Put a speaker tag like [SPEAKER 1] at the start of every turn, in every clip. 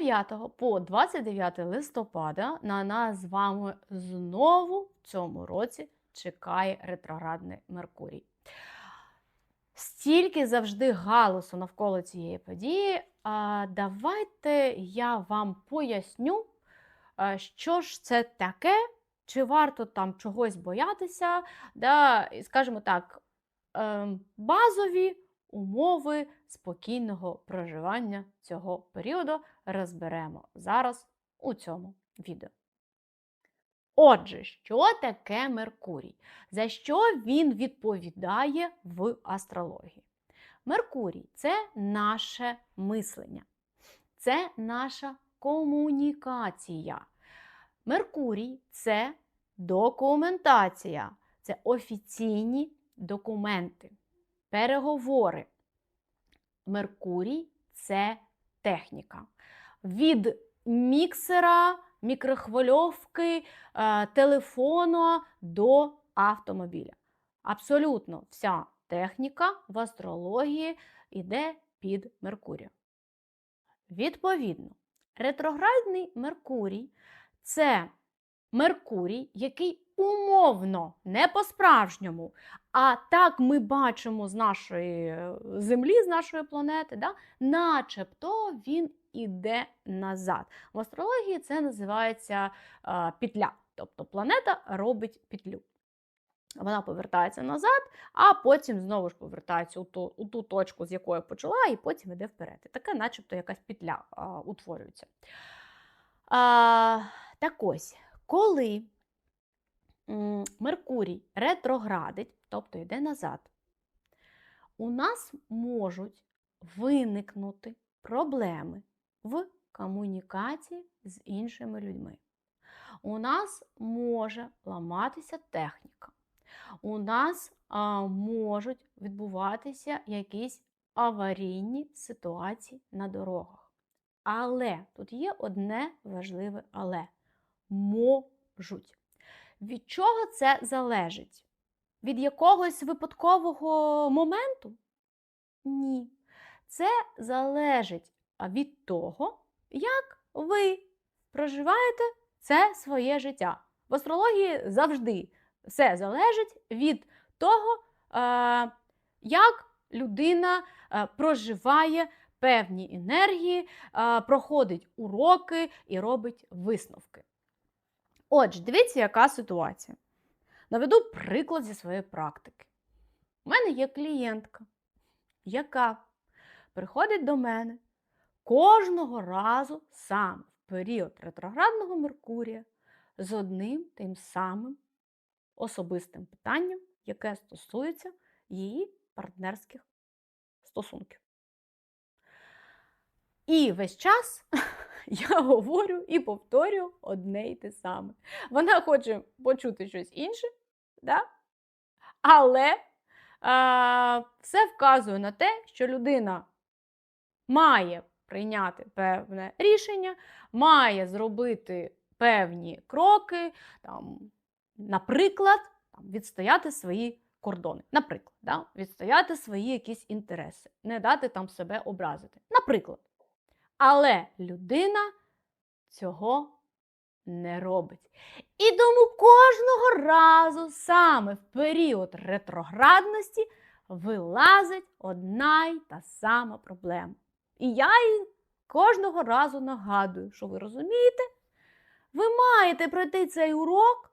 [SPEAKER 1] 9 по 29 листопада на нас з вами знову в цьому році чекає ретроградний Меркурій. Стільки завжди галасу навколо цієї події. А, давайте я вам поясню, що ж це таке, чи варто там чогось боятися, да, скажімо так, ем, базові умови спокійного проживання цього періоду розберемо зараз у цьому відео. Отже, що таке Меркурій? За що він відповідає в астрології? Меркурій це наше мислення, це наша комунікація. Меркурій це документація, це офіційні документи, переговори. Меркурій це техніка. Від міксера, мікрохвильовки, е, телефону до автомобіля. Абсолютно вся техніка в астрології йде під Меркурія. Відповідно, ретроградний Меркурій це Меркурій, який умовно, не по-справжньому, а так ми бачимо з нашої е, Землі, з нашої планети, да, начебто він іде назад. В астрології це називається е, петля. Тобто планета робить петлю. Вона повертається назад, а потім знову ж повертається у ту, у ту точку, з якої почала, і потім йде вперед. І таке, начебто, якась петля а, утворюється. А, так ось, коли Меркурій ретроградить, тобто йде назад, у нас можуть виникнути проблеми в комунікації з іншими людьми. У нас може ламатися техніка. У нас а, можуть відбуватися якісь аварійні ситуації на дорогах. Але тут є одне важливе але можуть. Від чого це залежить? Від якогось випадкового моменту? Ні. Це залежить від того, як ви проживаєте це своє життя. В астрології завжди все залежить від того, як людина проживає певні енергії, проходить уроки і робить висновки. Отже, дивіться, яка ситуація. Наведу приклад зі своєї практики. У мене є клієнтка, яка приходить до мене кожного разу саме в період ретроградного Меркурія з одним тим самим особистим питанням, яке стосується її партнерських стосунків. І весь час я говорю і повторюю одне й те саме. Вона хоче почути щось інше, да? але а, все вказує на те, що людина має прийняти певне рішення, має зробити певні кроки, там, наприклад, там, відстояти свої кордони. Наприклад, да? відстояти свої якісь інтереси, не дати там себе образити. Наприклад. Але людина цього не робить. І тому кожного разу саме в період ретроградності вилазить одна й та сама проблема. І я їй кожного разу нагадую, що ви розумієте, ви маєте пройти цей урок,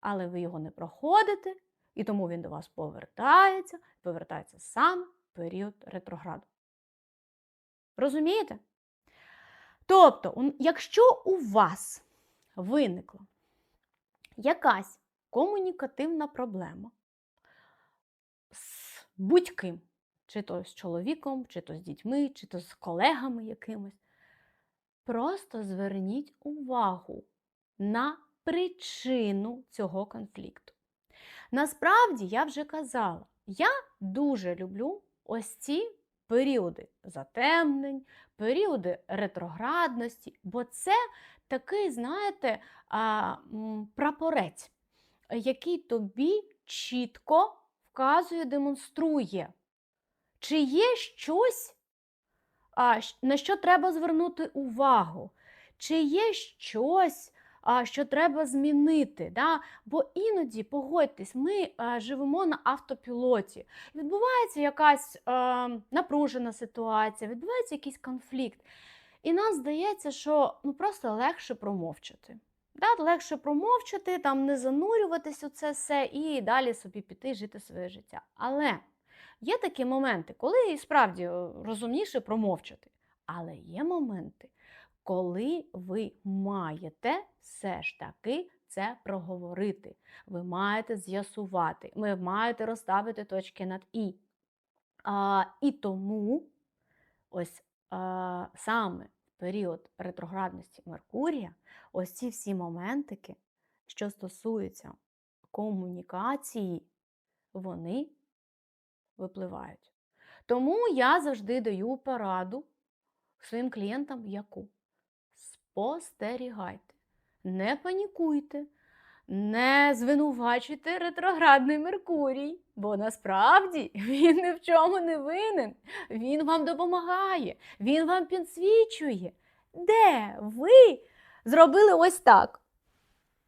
[SPEAKER 1] але ви його не проходите, і тому він до вас повертається, повертається саме в період ретрограду. Розумієте? Тобто, якщо у вас виникла якась комунікативна проблема з будь-ким, чи то з чоловіком, чи то з дітьми, чи то з колегами якимось, просто зверніть увагу на причину цього конфлікту. Насправді, я вже казала, я дуже люблю ось ці періоди затемнень, періоди ретроградності, бо це такий, знаєте, прапорець, який тобі чітко вказує, демонструє, чи є щось на що треба звернути увагу? Чи є щось, що треба змінити? Да? Бо іноді, погодьтесь, ми живемо на автопілоті. Відбувається якась напружена ситуація, відбувається якийсь конфлікт. І нам здається, що ну, просто легше промовчати. Да, легше промовчати, там не занурюватись у це все і далі собі піти жити своє життя. Але є такі моменти, коли справді розумніше промовчати. Але є моменти, коли ви маєте все ж таки це проговорити. Ви маєте з'ясувати, ви маєте розставити точки над І. А, і тому ось а, саме в період ретроградності Меркурія, ось ці всі моментики, що стосуються комунікації, вони випливають. Тому я завжди даю пораду своїм клієнтам яку? Спостерігайте, не панікуйте, не звинувачуйте ретроградний Меркурій, бо насправді він ні в чому не винен. Він вам допомагає, він вам підсвічує. Де ви зробили ось так?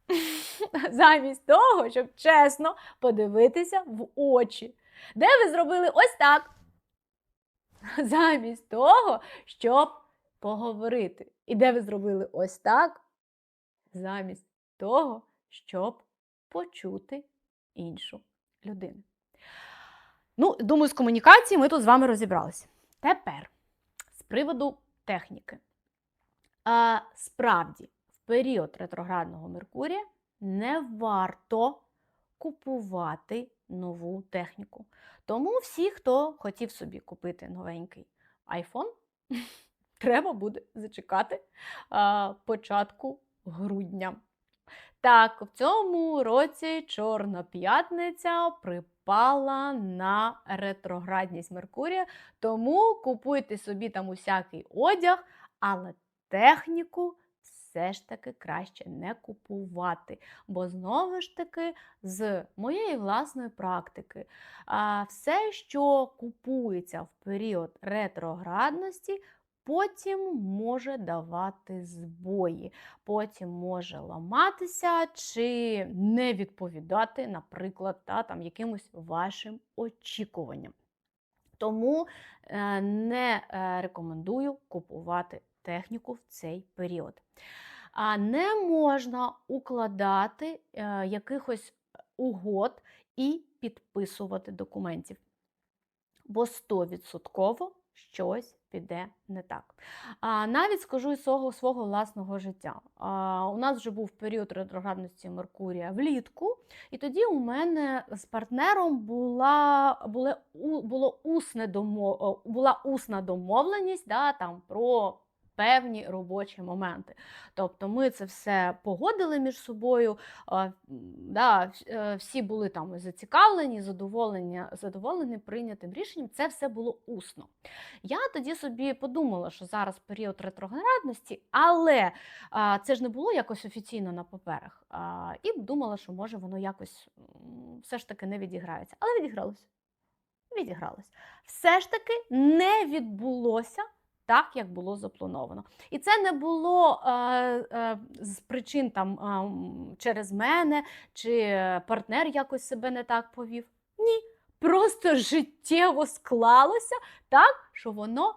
[SPEAKER 1] Замість того, щоб чесно подивитися в очі. Де ви зробили ось так? Замість того, щоб поговорити. І де ви зробили ось так? Замість того, щоб почути іншу людину. Ну, думаю, з комунікації ми тут з вами розібралися. Тепер з приводу техніки. А, справді, в період ретроградного Меркурія не варто купувати нову техніку. Тому всі, хто хотів собі купити новенький iPhone, треба буде зачекати а, початку грудня. Так, в цьому році Чорна п'ятниця припала на ретроградність Меркурія, тому купуйте собі там усякий одяг, але техніку все ж таки краще не купувати. Бо знову ж таки, з моєї власної практики, все, що купується в період ретроградності, потім може давати збої, потім може ламатися чи не відповідати, наприклад, та, там, якимось вашим очікуванням. Тому е, не е, рекомендую купувати техніку в цей період. А не можна укладати е, якихось угод і підписувати документів, бо 100% щось піде не так. А, навіть скажу із свого, свого власного життя. А, у нас вже був період ретроградності Меркурія влітку, і тоді у мене з партнером була, були, було усне домов, була усна домовленість да, там, про певні робочі моменти. Тобто ми це все погодили між собою, да, е, всі були там зацікавлені, задоволені, задоволені прийнятим рішенням. Це все було усно. Я тоді собі подумала, що зараз період ретроградності, але це ж не було якось офіційно на паперах. І думала, що може воно якось все ж таки не відіграється. Але відігралося. Відігралось. Все ж таки не відбулося так, як було заплановано. І це не було е, е, з причин там е, через мене, чи партнер якось себе не так повів. Ні. Просто життєво склалося так, що воно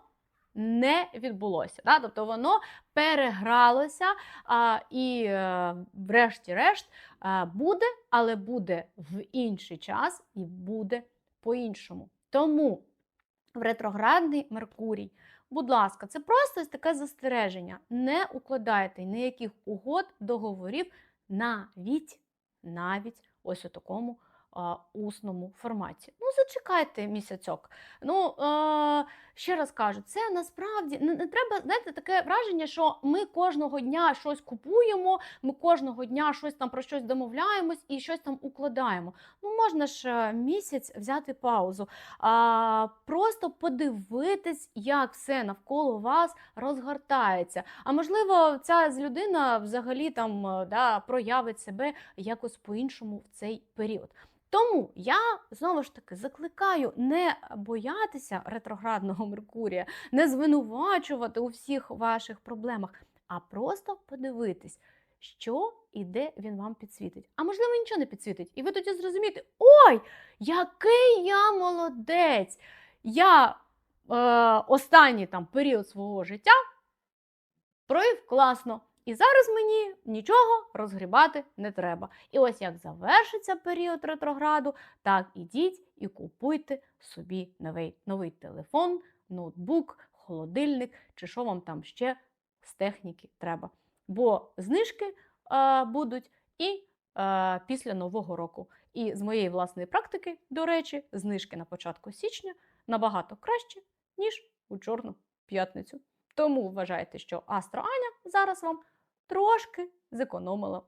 [SPEAKER 1] не відбулося. Да? Тобто воно перегралося а, і, е, врешті-решт, е, буде, але буде в інший час і буде по-іншому. Тому в ретроградний Меркурій, будь ласка, це просто таке застереження. Не укладайте ніяких угод, договорів навіть, навіть ось у такому усному форматі. Ну, зачекайте місяцьок. Ну, е, ще раз кажу, це насправді не, не треба, знаєте, таке враження, що ми кожного дня щось купуємо, ми кожного дня щось там про щось домовляємось і щось там укладаємо. Ну, можна ж е, місяць взяти паузу, а, просто подивитись, як все навколо вас розгортається. А можливо, ця людина взагалі там е, да, проявить себе якось по-іншому в цей період. Тому я знову ж таки закликаю не боятися ретроградного Меркурія, не звинувачувати у всіх ваших проблемах, а просто подивитись, що і де він вам підсвітить. А можливо, нічого не підсвітить. І ви тоді зрозумієте, ой, який я молодець! Я е, останній там період свого життя провів класно. І зараз мені нічого розгрібати не треба. І ось як завершиться період ретрограду, так ідіть і купуйте собі новий, новий телефон, ноутбук, холодильник чи що вам там ще з техніки треба. Бо знижки е, будуть і е, після Нового року. І з моєї власної практики, до речі, знижки на початку січня набагато краще, ніж у Чорну п'ятницю. Тому вважайте, що Астра Аня зараз вам трошки зекономила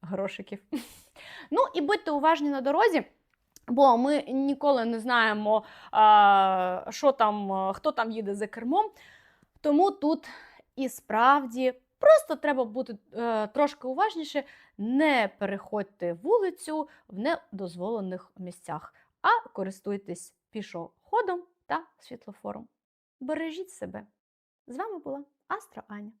[SPEAKER 1] грошиків. Ну і будьте уважні на дорозі. Бо ми ніколи не знаємо, що там, хто там їде за кермом. Тому тут і справді просто треба бути е, трошки уважніше, не переходьте вулицю в недозволених місцях, а користуйтесь пішоходом та світлофором. Бережіть себе. З вами була Астра Аня.